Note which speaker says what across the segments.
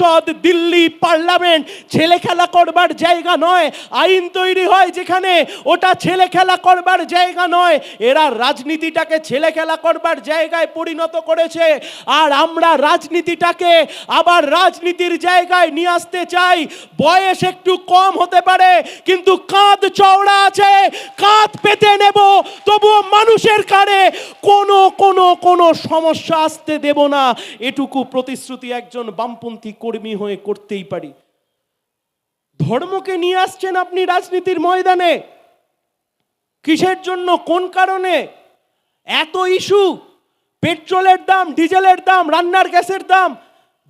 Speaker 1: সংসদ, দিল্লি পার্লামেন্ট, ছেলে খেলা করবার জায়গা নয়। আইন তৈরি হয় যেখানে, ওটা ছেলে খেলা করবার জায়গা নয়। এরা রাজনীতিটাকে ছেলে খেলা করবার জায়গায় পরিণত করেছে। আর আমরা রাজনীতিটাকে আবার রাজনীতির জায়গায় নিয়ে আসতে চাই। বয়স একটু কম হতে পারে, কিন্তু কাঁধ চওড়া আছে। কাঁধ পেতে নেব, তবুও মানুষের কারে কোনো কোনো কোনো সমস্যা আসতে দেব না। এটুকু প্রতিশ্রুতি একজন বামপন্থী কর্মী হয়ে করতেই পারি। ধর্মকে নিয়ে আসছেন আপনি রাজনীতির ময়দানে। কিসের জন্য? কোন কারণে? এত ইস্যু। পেট্রোলের দাম, ডিজেলের দাম, রান্নার গ্যাসের দাম,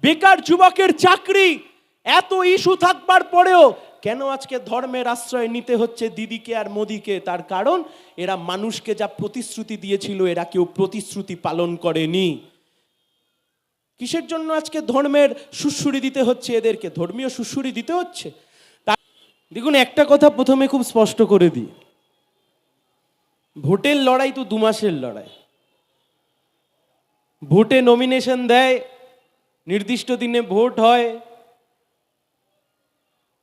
Speaker 1: বেকার যুবকের চাকরি, এত ইস্যু থাকবার পরেও কেন আজকে ধর্মের আশ্রয় নিতে হচ্ছে দিদিকে আর মোদিকে? তার কারণ, এরা মানুষকে যা প্রতিশ্রুতি দিয়েছিল, এরা কেউ প্রতিশ্রুতি পালন করেনি। কিসের জন্য আজকে ধর্মের সুশ্রুরি দিতে হচ্ছে এদেরকে? ধর্মীয় সুশ্রুরি দিতে হচ্ছে? তা দেখুন, একটা কথা প্রথমে খুব স্পষ্ট করে দিই। ভোটের লড়াই তো দু মাসের লড়াই। ভোটে নমিনেশন দেয়, নির্দিষ্ট দিনে ভোট হয়।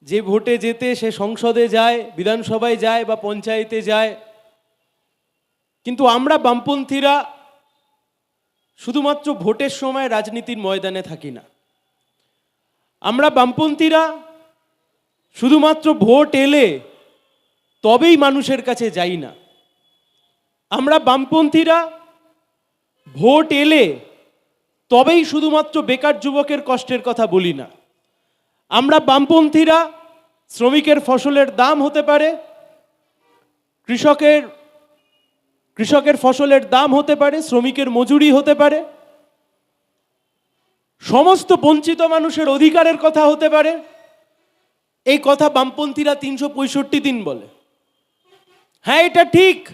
Speaker 1: যে ভোটে যেতে সে সংসদে যায়, বিধানসভায় যায় বা পঞ্চায়েতে যায়। কিন্তু আমরা বামপন্থীরা শুধুমাত্র ভোটের সময় রাজনীতির ময়দানে থাকি না। আমরা বামপন্থীরা শুধুমাত্র ভোট এলে তবেই মানুষের কাছে যাই না। আমরা বামপন্থীরা ভোট এলে তবেই শুধুমাত্র বেকার যুবকের কষ্টের কথা বলি না। আমরা বামপন্থীরা শ্রমিকের ফসলের দাম হতে পারে, কৃষকের কৃষকের ফসলের দাম হতে পারে, শ্রমিকের মজুরি হতে পারে, সমস্ত বঞ্চিত মানুষের অধিকারের কথা হতে পারে। এই কথা বামপন্থীরা তিনশো পঁয়ষট্টি দিন বলে। হ্যাঁ এটা ঠিক।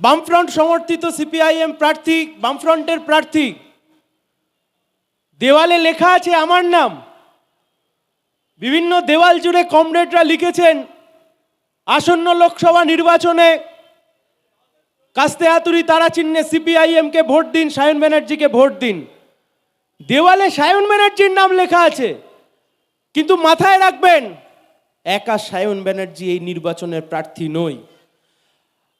Speaker 1: বামফ্রন্ট সমর্থিত সিপিআইএম প্রার্থী, বামফ্রন্টের প্রার্থী, দেওয়ালে লেখা আছে আমার নাম। বিভিন্ন দেওয়াল জুড়ে কমরেডরা লিখেছেন আসন্ন লোকসভা নির্বাচনে কাস্তে হাতুড়ি তারা চিহ্নে সিপিআইএমকে ভোট দিন, সায়ন ব্যানার্জিকে ভোট দিন। দেওয়ালে সায়ন ব্যানার্জির নাম লেখা আছে। কিন্তু মাথায় রাখবেন, একা সায়ন ব্যানার্জি এই নির্বাচনের প্রার্থী নই।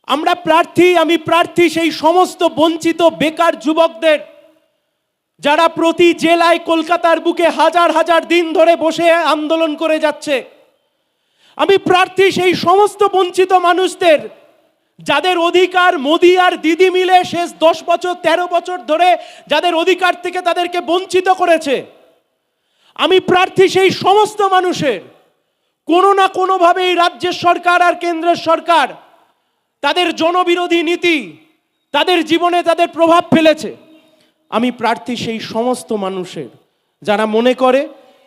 Speaker 1: আমরা প্রার্থী, আমি প্রার্থী সেই সমস্ত বঞ্চিত, বেকার যুবকদের, যারা প্রতি জেলায় কলকাতার বুকে হাজার হাজার দিন ধরে বসে আন্দোলন করে যাচ্ছে। আমি প্রার্থী সেই সমস্ত বঞ্চিত মানুষদের, যাদের অধিকার মোদি আর দিদি মিলে শেষ দশ বছর ১৩ বছর ধরে যাদের অধিকার থেকে তাদেরকে বঞ্চিত করেছে, আমি প্রার্থী সেই সমস্ত মানুষের, কোনো না কোনোভাবে এই রাজ্যের সরকার আর কেন্দ্রের সরকার, তাদের জনবিরোধী নীতি, তাদের জীবনে তাদের প্রভাব ফেলেছে। আমি প্রার্থী সেই সমস্ত মানুষের, যারা মনে করে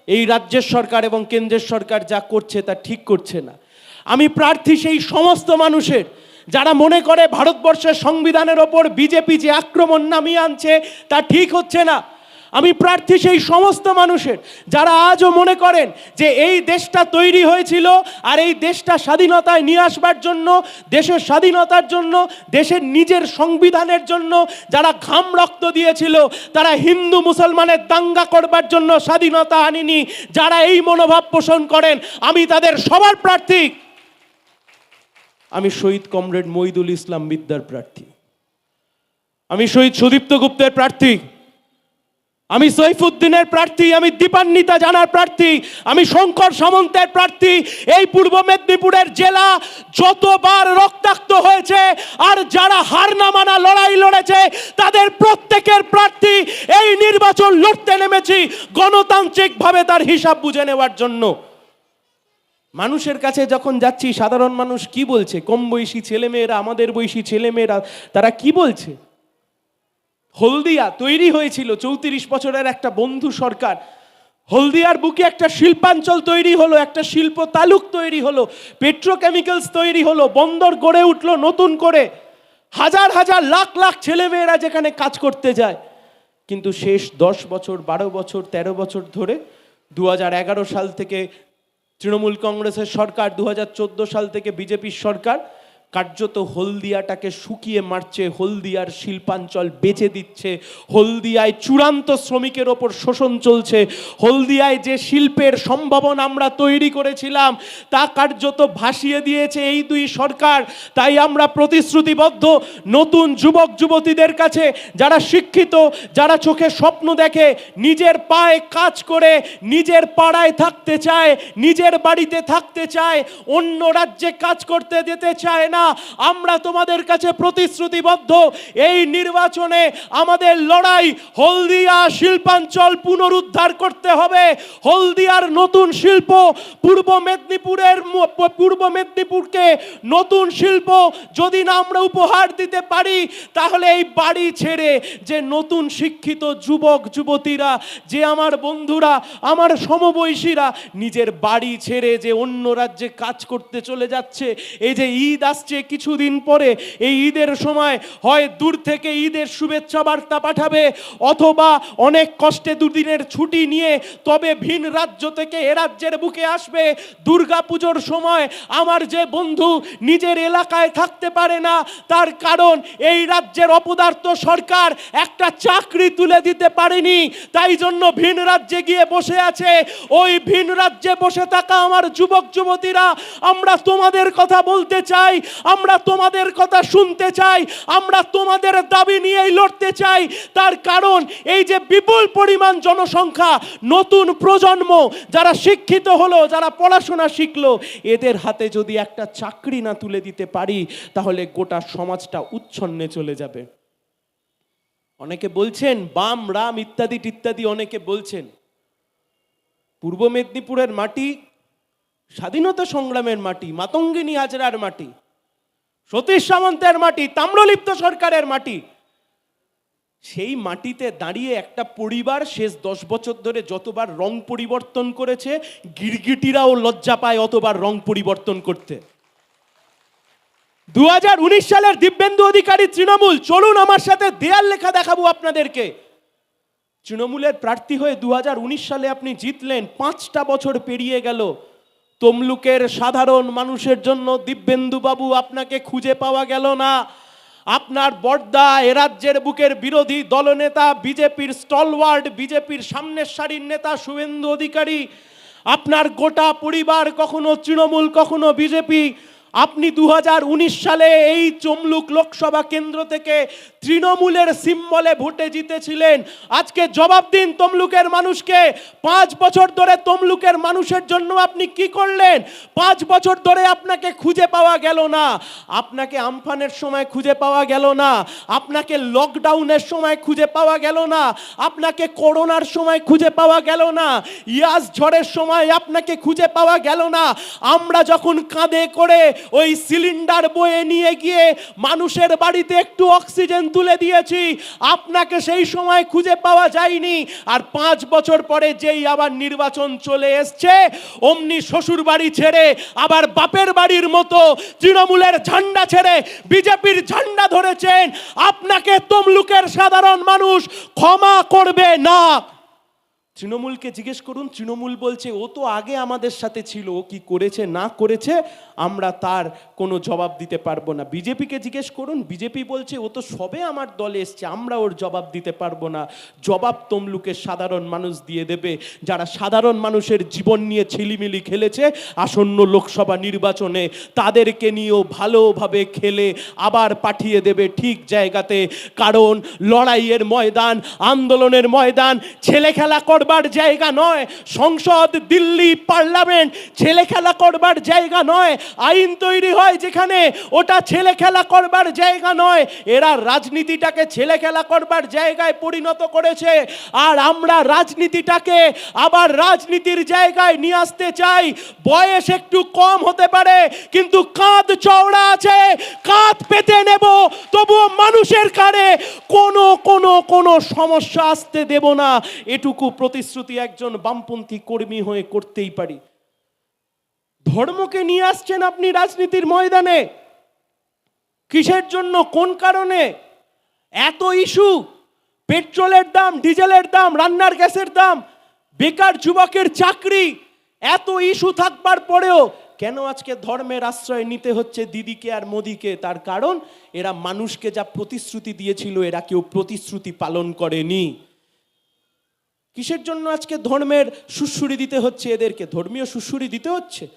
Speaker 1: এই রাজ্যের সরকার এবং কেন্দ্রের সরকার যা করছে তা ঠিক করছে না। আমি প্রার্থী সেই সমস্ত মানুষের যারা মনে করে ভারতবর্ষের সংবিধানের ওপর বিজেপি যে আক্রমণ নামিয়ে আনছে তা ঠিক হচ্ছে না। আমি প্রার্থী সেই সমস্ত মানুষের, যারা আজও মনে করেন যে এই দেশটা তৈরি হয়েছিল আর এই দেশটা স্বাধীনতায় নিয়ে আসবার জন্য, দেশের স্বাধীনতার জন্য, দেশের নিজের সংবিধানের জন্য যারা ঘাম রক্ত দিয়েছিল, তারা হিন্দু মুসলমানের দাঙ্গা করবার জন্য স্বাধীনতা আনেনি, যারা এই মনোভাব পোষণ করেন, আমি তাদের সবার প্রার্থী। আমি শহীদ কমরেড মইদুল ইসলাম বিদ্যার প্রার্থী। আমি শহীদ সুদীপ্ত গুপ্তের প্রার্থী। আমি সৈফুদ্দিনের প্রার্থী, আমি দীপান্বিতা জানার প্রার্থী, আমি শঙ্কর সামন্তের প্রার্থী। এই পূর্ব মেদিনীপুরের জেলা যতবার রক্তাক্ত হয়েছে, আর যারা হার না মানা লড়াই লড়েছে, তাদের প্রত্যেকের প্রার্থী, এই নির্বাচন লড়তে নেমেছি গণতান্ত্রিকভাবে তার হিসাব বুঝে নেওয়ার জন্য। মানুষের কাছে যখন যাচ্ছি, সাধারণ মানুষ কি বলছে? কম বয়সী ছেলেমেয়েরা, আমাদের বয়সী ছেলেমেয়েরা, তারা কি বলছে? হলদিয়া তৈরি হয়েছিল চৌত্রিশ বছরের একটা বন্ধু সরকার। হলদিয়ার বুকে একটা শিল্পাঞ্চল তৈরি হলো, একটা শিল্প তালুক তৈরি হলো পেট্রোকেমিক্যালস তৈরি হলো, বন্দর গড়ে উঠল নতুন করে। হাজার হাজার লাখ লাখ ছেলেমেয়েরা যেখানে কাজ করতে যায়। কিন্তু শেষ দশ বছর, বারো বছর ১৩ বছর ধরে দু হাজার এগারো সাল থেকে তৃণমূল কংগ্রেসের সরকার দু হাজার চোদ্দ সাল থেকে বিজেপির সরকার কার্যত হলদিয়াটাকে শুকিয়ে মারছে, হলদিয়ার শিল্পাঞ্চল বেচে দিচ্ছে, হলদিয়ায় চূড়ান্ত শ্রমিকের ওপর শোষণ চলছে, হলদিয়ায় যে শিল্পের সম্ভাবনা আমরা তৈরি করেছিলাম, তা কার্যত ভাসিয়ে দিয়েছে এই দুই সরকার। তাই আমরা প্রতিশ্রুতিবদ্ধ নতুন যুবক, যুবতীদের কাছে, যারা শিক্ষিত, যারা চোখে স্বপ্ন দেখে, নিজের পায়ে কাজ করে, নিজের পাড়ায় থাকতে চায়, নিজের বাড়িতে থাকতে চায়, অন্য রাজ্যে কাজ করতে যেতে চায় না আমরা তোমাদের কাছে প্রতিশ্রুতিবদ্ধ। এই নির্বাচনে আমাদের লড়াই হলদিয়া শিল্পাঞ্চল পুনরুদ্ধার করতে হবে। হলদিয়ার নতুন শিল্প পূর্ব মেদিনীপুরের পূর্ব মেদিনীপুরকে নতুন শিল্প যদি না আমরা উপহার দিতে পারি, তাহলে এই বাড়ি ছেড়ে যে নতুন শিক্ষিত যুবক, যুবতীরা, যে আমার বন্ধুরা, আমার সমবয়সীরা, নিজের বাড়ি ছেড়ে যে অন্য রাজ্যে কাজ করতে চলে যাচ্ছে, এই যে ঈদ আসছে কিছুদিন পরে এই ঈদের সময় হয়, দূর থেকে ঈদের শুভেচ্ছা বার্তা পাঠাবে, অথবা অনেক কষ্টে দুদিনের ছুটি নিয়ে তবে ভিন রাজ্য থেকে এ রাজ্যের বুকে আসবে। দুর্গা পুজোর সময় আমার যে বন্ধু নিজের এলাকায় থাকতে পারে না, তার কারণ এই রাজ্যের অপদার্থ সরকার একটা চাকরি তুলে দিতে পারেনি, তাই জন্য ভিন রাজ্যে গিয়ে বসে আছে। ওই ভিন রাজ্যে বসে থাকা আমার যুবক যুবতীরা আমরা তোমাদের কথা বলতে চাই আমরা তোমাদের কথা শুনতে চাই, আমরা তোমাদের দাবি নিয়েই লড়তে চাই। তার কারণ এই যে বিপুল পরিমাণ জনসংখ্যা, নতুন প্রজন্ম, যারা শিক্ষিত হলো, যারা পড়াশোনা শিখলো, এদের হাতে যদি একটা চাকরি না তুলে দিতে পারি, তাহলে গোটা সমাজটা উচ্ছন্নে চলে যাবে। অনেকে বলছেন, বাম, রাম ইত্যাদি ইত্যাদি অনেকে বলছেন, পূর্ব মেদিনীপুরের মাটি, স্বাধীনতা সংগ্রামের মাটি, মাতঙ্গিনী হাজরার মাটি। সতীশ সামন্তের মাটি, তাম্রলিপ্ত সরকারের মাটি। সেই মাটিতে দাঁড়িয়ে একটা পরিবার শেষ দশ বছর ধরে যতবার রং পরিবর্তন করেছে, গিরগিটিরাও লজ্জা পায় অতবার রং পরিবর্তন করতে। দু হাজার উনিশ সালের দিব্যেন্দু অধিকারী তৃণমূল, চলুন আমার সাথে দেয়াল লেখা দেখাবো আপনাদেরকে। তৃণমূলের প্রার্থী হয়ে দু হাজার উনিশ সালে আপনি জিতলেন, পাঁচটা বছর পেরিয়ে গেল। তমলুকের সাধারণ মানুষের জন্য দিব্যেন্দুবাবু আপনাকে খুঁজে পাওয়া গেল না। আপনার বর্দা এ রাজ্যের বুকের বিরোধী দলনেতা, বিজেপির স্টলওয়ার্ড, বিজেপির সামনের সারির নেতা শুভেন্দু অধিকারী, আপনার গোটা পরিবার, কখনো তৃণমূল, কখনো বিজেপি আপনি দু হাজার উনিশ সালে এই চমলুক লোকসভা কেন্দ্র থেকে তৃণমূলের সিম্বলে ভোটে জিতেছিলেন। আজকে জবাব দিন তমলুকের মানুষকে। পাঁচ বছর ধরে তমলুকের মানুষের জন্য আপনি কি করলেন? পাঁচ বছর ধরে আপনাকে খুঁজে পাওয়া গেল না। আপনাকে আমফানের সময় খুঁজে পাওয়া গেল না। আপনাকে লকডাউনের সময় খুঁজে পাওয়া গেল না। আপনাকে করোনার সময় খুঁজে পাওয়া গেল না। ইয়াস ঝড়ের সময় আপনাকে খুঁজে পাওয়া গেল না। আমরা যখন কাঁধে করে ওই সিলিন্ডার বয়ে নিয়ে গিয়ে মানুষের বাড়িতে একটু অক্সিজেন তুলে দিয়েছি। আপনাকে সেই সময় খুঁজে পাওয়া যায়নি। আর পাঁচ বছর পরে যেই আবার নির্বাচন চলে এসছে, অমনি শ্বশুর বাড়ি ছেড়ে আবার বাপের বাড়ির মতো তৃণমূলের ঝান্ডা ছেড়ে বিজেপির ঝান্ডা ধরেছেন। আপনাকে তমলুকের সাধারণ মানুষ ক্ষমা করবে না। তৃণমূলকে জিজ্ঞেস করুন, তৃণমূল বলছে, ও তো আগে আমাদের সাথে ছিল, ও কি করেছে, না করেছে, আমরা তার কোনো জবাব দিতে পারব না। বিজেপিকে জিজ্ঞেস করুন, বিজেপি বলছে, ও তো সবে আমার দলে এসছে, আমরা ওর জবাব দিতে পারব না। জবাব তমলুকের সাধারণ মানুষ দিয়ে দেবে। যারা সাধারণ মানুষের জীবন নিয়ে ছিলিমিলি খেলেছে, আসন্ন লোকসভা নির্বাচনে তাদেরকে নিয়েও ভালোভাবে খেলে আবার পাঠিয়ে দেবে ঠিক জায়গাতে। কারণ লড়াইয়ের ময়দান, আন্দোলনের ময়দান ছেলে খেলা করবার জায়গা নয়। সংসদ, দিল্লি, পার্লামেন্ট ছেলে খেলা করবার জায়গা নয়। আইন তৈরি হয় যেখানে, ওটা ছেলে খেলা করবার জায়গা নয়। এরা রাজনীতিটাকে ছেলে খেলা করবার জায়গায় পরিণত করেছে। আর আমরা রাজনীতিটাকে আবার রাজনীতির জায়গায় নিয়ে আসতে চাই। বয়স একটু কম হতে পারে, কিন্তু কাঁধ চওড়া আছে। কাঁধ পেতে নেব, তবুও মানুষের কারে কোনো কোনো কোনো সমস্যা আসতে দেব না। এটুকু প্রতিশ্রুতি একজন বামপন্থী কর্মী হয়ে করতেই পারি। ধর্মকে নিয়ে আসছেন আপনি রাজনীতির ময়দানে। কিসের জন্য, কোন কারণে? এত ইস্যু, পেট্রোলের দাম, ডিজেলের দাম, রান্নার গ্যাসের দাম, বেকার যুবকের চাকরি, এত ইস্যু থাকবার পরেও কেন আজকে ধর্মের আশ্রয় নিতে হচ্ছে দিদিকে আর মোদিকে? তার কারণ, এরা মানুষকে যা প্রতিশ্রুতি দিয়েছিল, এরা কেউ প্রতিশ্রুতি পালন করেনি। কিসের জন্য আজকে ধর্মের সুশুরি দিতে হচ্ছে? এদেরকে ধর্মীয় সুশুরি দিতে হচ্ছে?